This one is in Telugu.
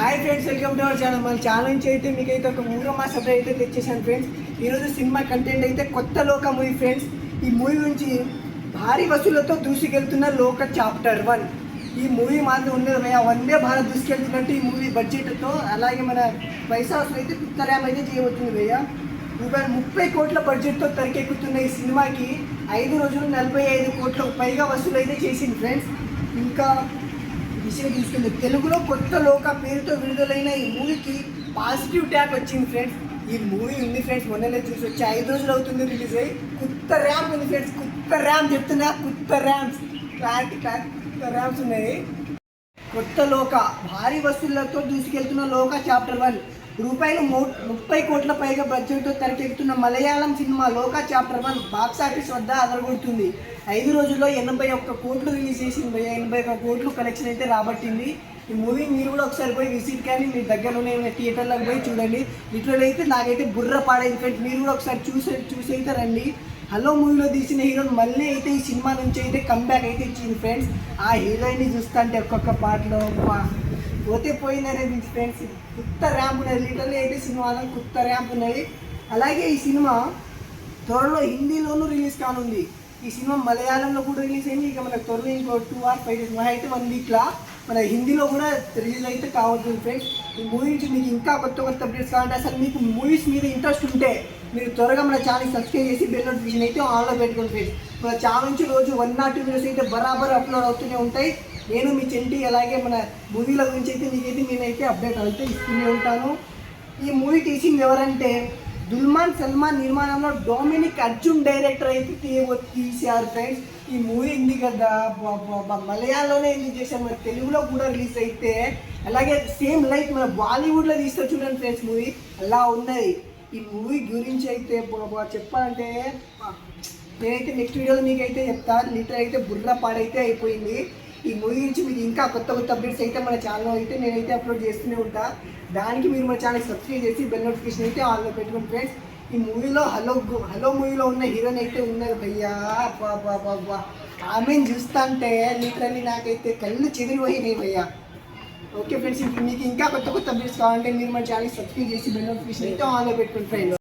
Hi friends welcome to our channel మన ఛానల్ నుంచి అయితే మీకు అయితే ఒక మూడో మా సబ్జెక్ట్ అయితే తెచ్చేసాను ఫ్రెండ్స్ ఈరోజు సినిమా కంటెంట్ అయితే కొత్త లోక మూవీ ఫ్రెండ్స్ ఈ మూవీ నుంచి భారీ వసూలతో దూసుకెళ్తున్న లోక చాప్టర్ వన్ ఈ మూవీ మాత్రం ఉన్నది వందే భారత్ దూసుకెళ్తున్నట్టు ఈ మూవీ బడ్జెట్తో అలాగే మన పైసా వసూలు అయితే పిత్తరామ్ అయితే చేయబోతుంది భయ్య. రూపాయలు ముప్పై కోట్ల బడ్జెట్తో తెరకెక్కుతున్న ఈ సినిమాకి ఐదు రోజులు నలభై ఐదు కోట్లకు పైగా వసూలు అయితే చేసింది ఫ్రెండ్స్ ఇంకా విషయం తీసుకుంది తెలుగులో కొత్త లోక పేరుతో విడుదలైన ఈ మూవీకి పాజిటివ్ ట్యాప్ వచ్చింది ఫ్రెండ్స్. ఈ మూవీ ఉంది ఫ్రెండ్స్ మొన్ననే చూసి వచ్చి. ఐదు రోజులు అవుతుంది రిలీజ్ అయ్యి. కొత్త ర్యామ్ ఉంది ఫ్రెండ్స్. కొత్త ర్యామ్ చెప్తున్నా. కొత్త ర్యామ్స్. క్లారిటీ క్లారిటీ కొత్త ర్యామ్స్ ఉన్నాయి. కొత్త లోక. భారీ వసూళ్ళతో దూసుకెళ్తున్న లోక చాప్టర్ వన్. రూపాయలు మూ- ముప్పై కోట్ల పైగా బడ్జెట్తో తెరకెక్కుతున్న Malayalam cinema Lokah chapter one box office వద్ద అదరగొడుతుంది. ఐదు రోజుల్లో ఎనభై ఒక్క కోట్లు రిలీజ్ చేసింది. ఎనభై ఒక్క కోట్లు కలెక్షన్ అయితే రాబట్టింది. ఈ మూవీ మీరు కూడా ఒకసారి పోయి విజిట్ కానీ మీ దగ్గరలోనే ఉన్న థియేటర్లకు పోయి చూడండి. లిటరల్ అయితే నాకైతే బుర్ర పాడైంది. ఫ్రెండ్స్ మీరు కూడా ఒకసారి చూసే చూసి అయితే రండి. హలో మూవీలో తీసిన హీరోయిన్ మళ్ళీ అయితే ఈ సినిమా నుంచి అయితే కంబ్యాక్ అయితే ఇచ్చింది ఫ్రెండ్స్ ఆ హీరోయిన్ని చూస్తుంటే ఒక్కొక్క పాటలో పోతే పోతే పోయిందనేది ఫ్రెండ్స్. కొత్త ర్యాంప్ ఉన్నది లిటర్లీ అయితే సినిమాలో కొత్త ర్యాంప్ ఉన్నది. అలాగే ఈ సినిమా త్వరలో హిందీలోనూ రిలీజ్ కానుంది. ఈ సినిమా మలయాళంలో కూడా రిలీజ్ అయింది. ఇక మనకు త్వరలో ఇంకో టూ ఆర్ ఫైవ్ డేస్ అయితే వన్ వీక్లా మన హిందీలో కూడా రిలీజ్ అయితే కావద్దు ఫ్రెండ్స్. ఈ మూవీ నుంచి మీకు ఇంకా కొత్త కొత్త అప్డేట్స్ కావాలంటే అసలు మీకు మూవీస్ మీద ఇంట్రెస్ట్ ఉంటే మీరు త్వరగా మన ఛానల్ సబ్స్క్రైబ్ చేసి బెల్ నోటిఫికేషన్ అయితే ఆన్లో పెట్టుకోండి ఫ్రెండ్స్. మన ఛానల్ నుంచి రోజు వన్ నాట్ టూ వీడియోస్ అయితే బరాబర్ అప్లోడ్ అవుతూనే ఉంటాయి. నేను మీ చెంటి అలాగే మన మూవీల గురించి అయితే మీకైతే నేనైతే అప్డేట్ అయితే ఇస్తూనే ఉంటాను. ఈ మూవీ టీచింగ్ ఎవరంటే దుల్మాన్ సల్మాన్ నిర్మాణంలో డొమినిక్ అర్జున్ డైరెక్టర్ అయితే తీసారు ఫ్రెండ్స్. ఈ మూవీ ఉంది కదా మలయాళంలోనే ఎందుకు చేశారు మరి తెలుగులో కూడా రిలీజ్ అయితే. అలాగే సేమ్ లైక్ మన బాలీవుడ్లో తీస్తే చూడండి ఫ్రెండ్స్ మూవీ అలా ఉన్నది. ఈ మూవీ గురించి అయితే చెప్పాలంటే నేనైతే నెక్స్ట్ వీడియోలో మీకైతే చెప్తాను. లీటర్ అయితే బుర్ర పాడైతే అయిపోయింది. ఈ మూవీ గురించి మీకు ఇంకా కొత్త కొత్త అప్డేట్స్ అయితే మన ఛానల్లో అయితే నేనైతే అప్లోడ్ చేస్తూనే ఉంటా. దానికి మీరు మన ఛానల్ సబ్స్క్రైబ్ చేసి బెల్ నోటిఫికేషన్ అయితే ఆన్లో పెట్టుకోండి ఫ్రెండ్స్ ఈ మూవీలో హలో హలో మూవీలో ఉన్న హీరోయిన్ అయితే ఉన్నది భయ్యా. బా ఆమెను చూస్తాంటే లిటరల్లీ నాకైతే కళ్ళు చెదిరిపోయినాయి భయ్యా. ఓకే ఫ్రెండ్స్ మీకు ఇంకా కొత్త కొత్త అప్డేట్స్ కావాలంటే మీరు మన ఛానల్ సబ్స్క్రైబ్ చేసి బెల్ నోటిఫికేషన్ అయితే ఆన్లో పెట్టుకోండి ఫ్రెండ్స్